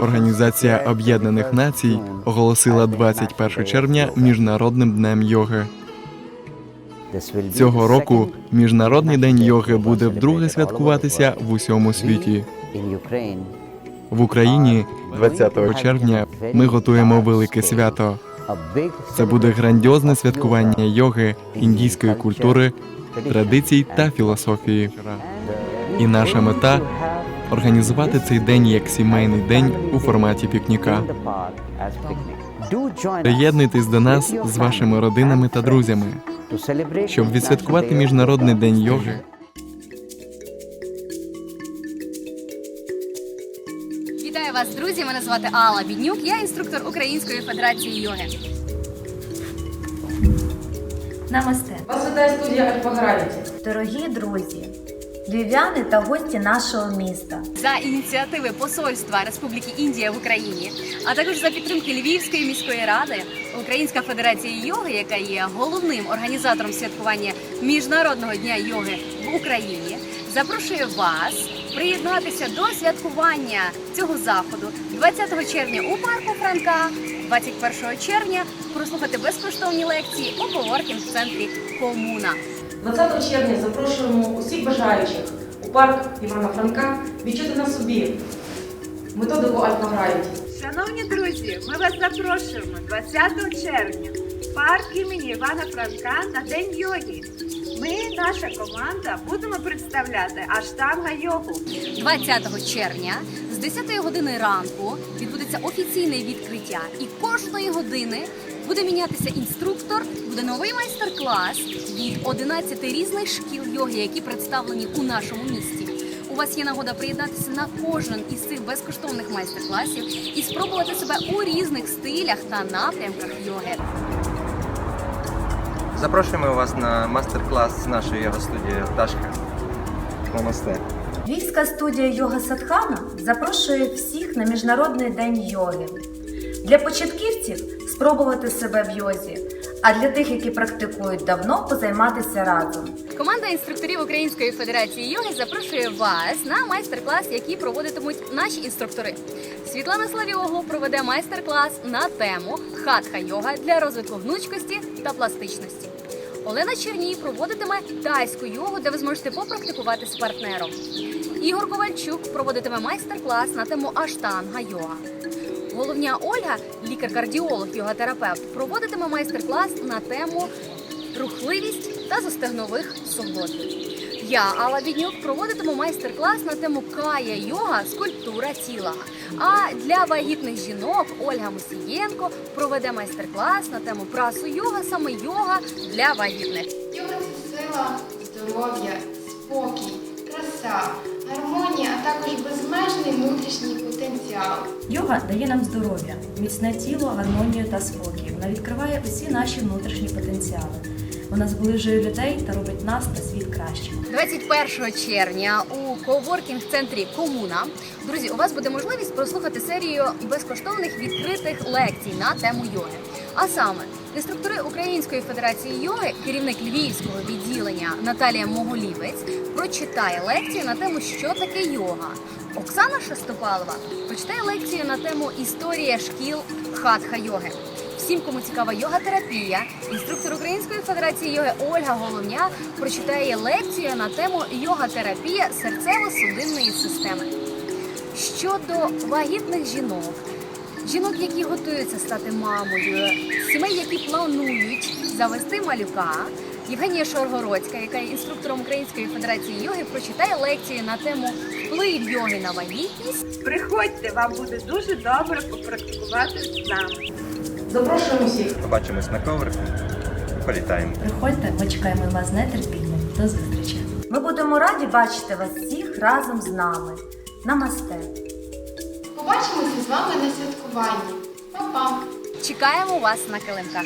Організація Об'єднаних Націй оголосила 21 червня міжнародним днем йоги. Цього року міжнародний день йоги буде вдруге святкуватися в усьому світі. В Україні 20 червня ми готуємо велике свято. Це буде грандіозне святкування йоги, індійської культури, традицій та філософії. І наша мета організувати цей день як сімейний день у форматі пікніка. Приєднуйтесь до нас з вашими родинами та друзями, щоб відсвяткувати міжнародний день йоги. Вітаю вас, друзі! Мене звати Алла Біднюк. Я інструктор Української федерації йоги. Намасте, Вас вітає студія Альфа Гравіті. дорогі друзі, львів'яни та гості нашого міста. За ініціативи Посольства Республіки Індія в Україні, а також за підтримки Львівської міської ради, Українська федерація йоги, яка є головним організатором святкування Міжнародного дня йоги в Україні, запрошує вас приєднатися до святкування цього заходу 20 червня у парку Франка, 21 червня прослухати безкоштовні лекції у коворкінг-центрі Комуна. 20 червня запрошуємо усіх бажаючих у парк Івана Франка відчути на собі методику Альфа Гравіті. Шановні друзі, ми вас запрошуємо 20 червня в парк імені Івана Франка на День йоги. Ми, наша команда, будемо представляти аштанга йогу. 20 червня 10 години ранку відбудеться офіційне відкриття, і кожної години буде мінятися інструктор, буде новий майстер-клас від 11 різних шкіл йоги, які представлені у нашому місті. У вас є нагода приєднатися на кожен із цих безкоштовних майстер-класів і спробувати себе у різних стилях та напрямках йоги. Запрошуємо вас на мастер-клас з нашої його-студії Пташка. Намасте. Львівська студія Йога Садхана запрошує всіх на Міжнародний день йоги. Для початківців спробувати себе в йозі, а для тих, які практикують давно, позайматися разом. Команда інструкторів Української федерації йоги запрошує вас на майстер-клас, який проводитимуть наші інструктори. Світлана Славіоглу проведе майстер-клас на тему хатха йога для розвитку гнучкості та пластичності. Олена Черній проводитиме тайську йогу, де ви зможете попрактикувати з партнером. Ігор Ковальчук проводитиме майстер-клас на тему аштанга йога. Головня Ольга, лікар-кардіолог, йога-терапевт, проводитиме майстер-клас на тему рухливість та застегнових суглобів. Я, Алла Біднюк, проводитиму майстер-клас на тему кая йога скульптура тіла. А для вагітних жінок Ольга Мусієнко проведе майстер-клас на тему прасу йога, саме йога для вагітних. Йога це сила, здоров'я, спокій, краса, гармонія, а також безмежний внутрішній потенціал. Йога дає нам здоров'я, міцне тіло, гармонію та спокій. Вона відкриває усі наші внутрішні потенціали. Вона зближує людей та робить нас та світ кращим. 21 червня у коворкінг-центрі Комуна. Друзі, у вас буде можливість прослухати серію безкоштовних відкритих лекцій на тему йоги. А саме, інструктори Української федерації йоги, керівник львівського відділення Наталія Моголівець прочитає лекцію на тему, що таке йога. Оксана Шестопалова прочитає лекцію на тему Історія шкіл хатха йоги. Всім, кому цікава йога-терапія, інструктор Української федерації йоги Ольга Головня прочитає лекцію на тему йога-терапія серцево-судинної системи. Щодо вагітних жінок, жінок, які готуються стати мамою, сімей, які планують завести малюка. Євгенія Шоргородська, яка є інструктором Української федерації йоги, прочитає лекцію на тему вплив йоги на вагітність. Приходьте, вам буде дуже добре попрактикувати з нами. Запрошуємо всіх. Побачимось на коврику. Політаємо. Приходьте, ми чекаємо вас нетерпіння. До зустрічі! Ми будемо раді бачити вас всіх разом з нами. Намасте! Побачимося з вами на святкуванні. Па-па! Чекаємо вас на килимках.